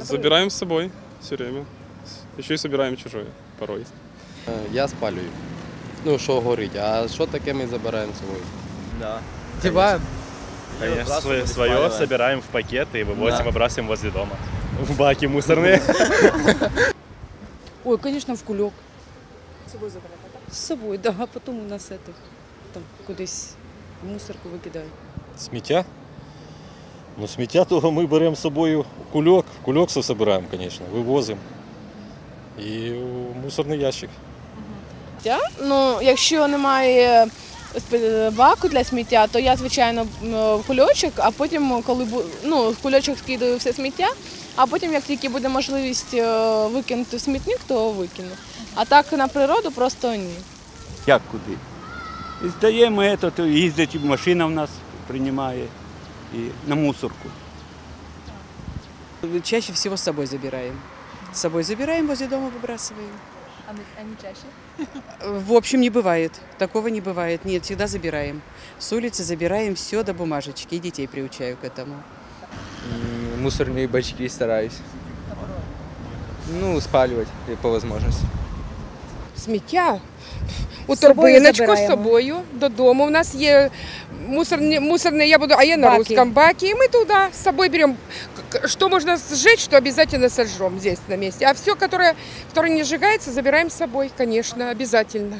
Забираем с собой все время. Еще и собираем чужое порой. Е, Я спалюю. Ну, що горить, а що таке ми забираємо з собою? Да. Деваем. Конечно, Выбрасываем, свое, спаливаем. собираем в пакеты и вывозим, Да. выбрасываем возле дома. В баки мусорные. Ой, конечно, в кульок. З собою забирати, так? З собою, да, а потім у нас це, там кудись в мусорку викидають. Сміття? Ну, сміття того ми беремо з собою в кульок. В кульок все збираємо, звісно, вивозимо. І у мусорний ящик. Ну, якщо немає е, баку для сміття, то я, звичайно, в кульочок, а потім, коли бу- ну, в кульочок скидаю все сміття, а потім, як тільки буде можливість е, викинути в смітник, то викину. А так на природу просто ні. Як куди? І здаємо то їздить машина в нас приймає і на мусорку. Чаще всего с собой забираем. С собой забираем, возле дома выбрасываем. А не, а не чаще? В общем, не бывает. Такого не бывает. Нет, всегда забираем. С улицы забираем все до бумажечки. И детей приучаю к этому. Мусорные бачки стараюсь. Ну, спаливать по возможности. Сміття у З собою торбиночку з забираємо. собою додому. У нас є мусорні, мусорне, я буду, а я на Баки. русском баке. И мы туда с собой берем, что можно сжечь, что обязательно сожжем здесь на месте. А все, которое, которое не сжигается, забираем с собой, конечно, обязательно.